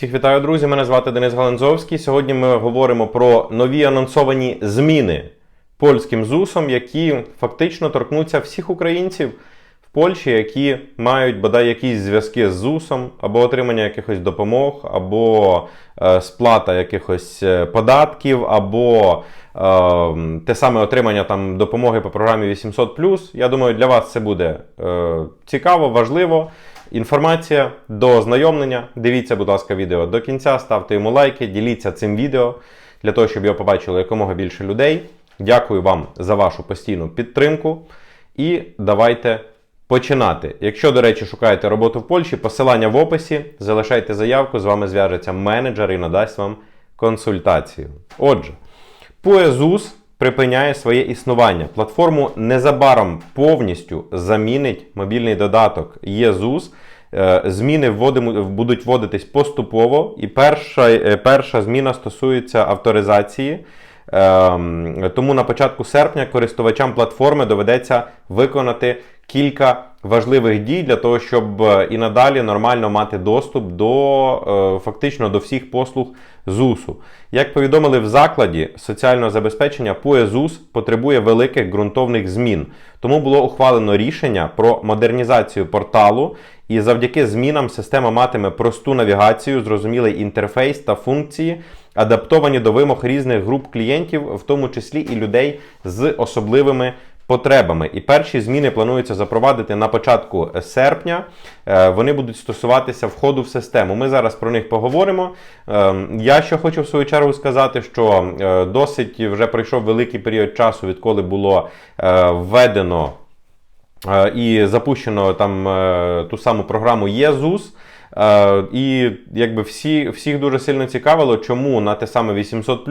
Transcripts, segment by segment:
Всіх вітаю, друзі! Мене звати Денис Галанзовський. Сьогодні ми говоримо про нові анонсовані зміни польським ЗУСом, які фактично торкнуться всіх українців в Польщі, які мають бодай якісь зв'язки з ЗУСом, або отримання якихось допомог, або е, сплата якихось е, податків, або е, те саме отримання там допомоги по програмі 800 Я думаю, для вас це буде е, цікаво, важливо. Інформація до ознайомлення. Дивіться, будь ласка, відео до кінця, ставте йому лайки, діліться цим відео для того, щоб його побачило якомога більше людей. Дякую вам за вашу постійну підтримку. І давайте починати. Якщо, до речі, шукаєте роботу в Польщі, посилання в описі, залишайте заявку, з вами зв'яжеться менеджер і надасть вам консультацію. Отже, Поезус припиняє своє існування. Платформу незабаром повністю замінить мобільний додаток ЄЗУС. Е, Зміни вводимо- будуть вводитись поступово, і перша, е, перша зміна стосується авторизації. Ем, Тому на початку серпня користувачам платформи доведеться виконати кілька важливих дій для того, щоб е, і надалі нормально мати доступ до е, фактично до всіх послуг ЗУСу. Як повідомили в закладі соціального забезпечення, ПУЕ-ЗУС потребує великих ґрунтовних змін. Тому було ухвалено рішення про модернізацію порталу, і завдяки змінам система матиме просту навігацію, зрозумілий інтерфейс та функції, адаптовані до вимог різних груп клієнтів, в тому числі і людей з особливими потребами. І перші зміни планується запровадити на початку серпня. Е, Вони будуть стосуватися входу в систему. Ми зараз про них поговоримо. Е, Я ще хочу в свою чергу сказати, що е, досить вже пройшов великий період часу, відколи було е, введено е, і запущено там е, ту саму програму ЄЗУС. Е, І якби всі, всіх дуже сильно цікавило, чому на те саме 800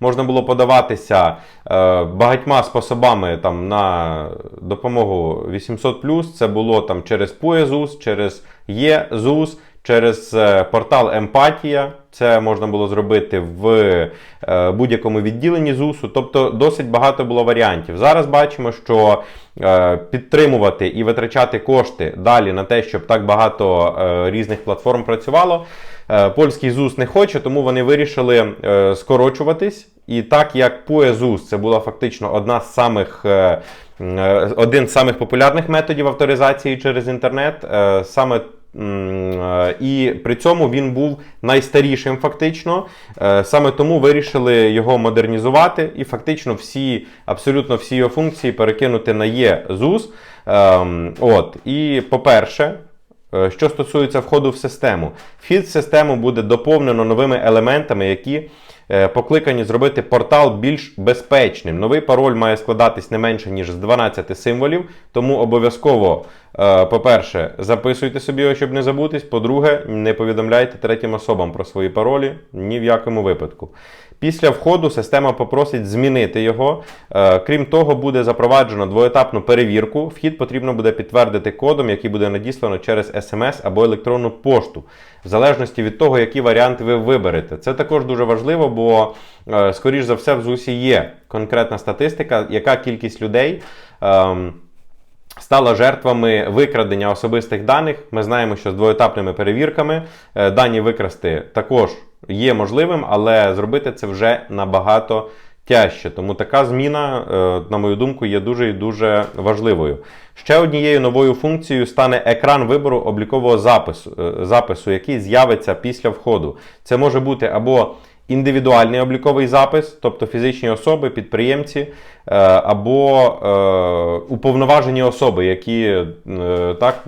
можна було подаватися е, багатьма способами там, на допомогу 800 Це було там через ПУЕЗУС, через ЄЗУС, через е, портал Емпатія. Це можна було зробити в е, будь-якому відділенні ЗУСу. Тобто досить багато було варіантів. Зараз бачимо, що е, підтримувати і витрачати кошти далі на те, щоб так багато різних платформ працювало. Польський ЗУС не хоче, тому вони вирішили скорочуватись. І так як ПУЕЗУС це була фактично одна з самих. Один з самих популярних методів авторизації через інтернет, саме І при цьому він був найстарішим, фактично. Е, Саме тому вирішили його модернізувати і фактично всі, абсолютно всі його функції перекинути на ЄЗУС. Ем, От. І по-перше, е, що стосується входу в систему, вхід в систему буде доповнено новими елементами, які е, покликані зробити портал більш безпечним. Новий пароль має складатись не менше, ніж з 12 символів, тому обов'язково, е, по-перше, записуйте собі його, щоб не забутись. По-друге, не повідомляйте третім особам про свої паролі ні в якому випадку. Після входу система попросить змінити його. Е, Крім того, буде запроваджено двоетапну перевірку. Вхід потрібно буде підтвердити кодом, який буде надіслано через SMS або електронну пошту, в залежності від того, які варіанти ви виберете. Це також дуже важливо, бо, е, скоріш за все, в ЗУСі є конкретна статистика, яка кількість людей. ем, Стала жертвами викрадення особистих даних. Ми знаємо, що з двоетапними перевірками е, дані викрасти також є можливим, але зробити це вже набагато тяжче. Тому така зміна, е, на мою думку, є дуже і дуже важливою. Ще однією новою функцією стане екран вибору облікового запису, запису, який з'явиться після входу. Це може бути або індивідуальний обліковий запис, тобто фізичні особи, підприємці, е, або е, уповноважені особи, які е, так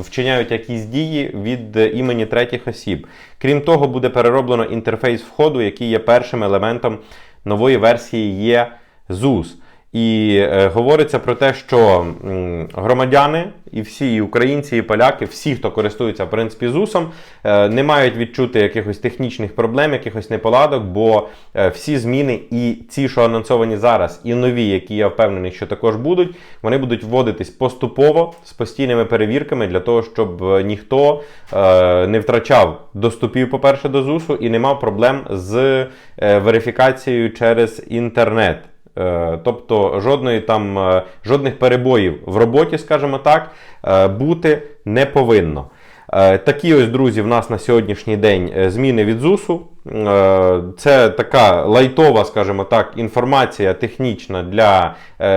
вчиняють якісь дії від імені третіх осіб. Крім того, буде перероблено інтерфейс входу, який є першим елементом нової версії є ЗУС. І е, говориться про те, що м, громадяни і всі і українці, і поляки, всі, хто користується в принципі ЗУСом, е, не мають відчути якихось технічних проблем, якихось неполадок, бо е, всі зміни і ці, що анонсовані зараз, і нові, які я впевнений, що також будуть, вони будуть вводитись поступово з постійними перевірками для того, щоб е, ніхто е, не втрачав доступів, по-перше, до ЗУСу і не мав проблем з е, верифікацією через інтернет. Е, Тобто жодної там е, жодних перебоїв в роботі, скажімо так, е, бути не повинно. Такі ось, друзі, в нас на сьогоднішній день зміни від ЗУСу. Це така лайтова, скажімо так, інформація технічна для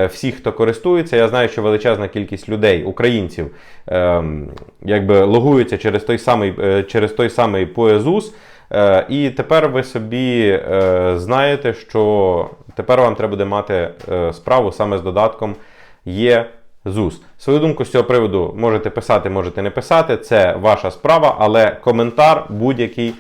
всіх, хто користується. Я знаю, що величезна кількість людей, українців, ем, якби логуються через той самий, через той самий ПОЕЗУС. І тепер ви собі знаєте, що тепер вам треба буде мати е, справу саме з додатком є ЗУС. Свою думку з цього приводу можете писати, можете не писати. Це ваша справа, але коментар будь-який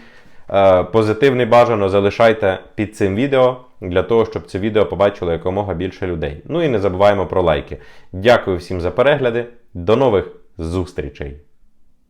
е, позитивний бажано залишайте під цим відео для того, щоб це відео побачило якомога більше людей. Ну і не забуваємо про лайки. Дякую всім за перегляди. До нових зустрічей!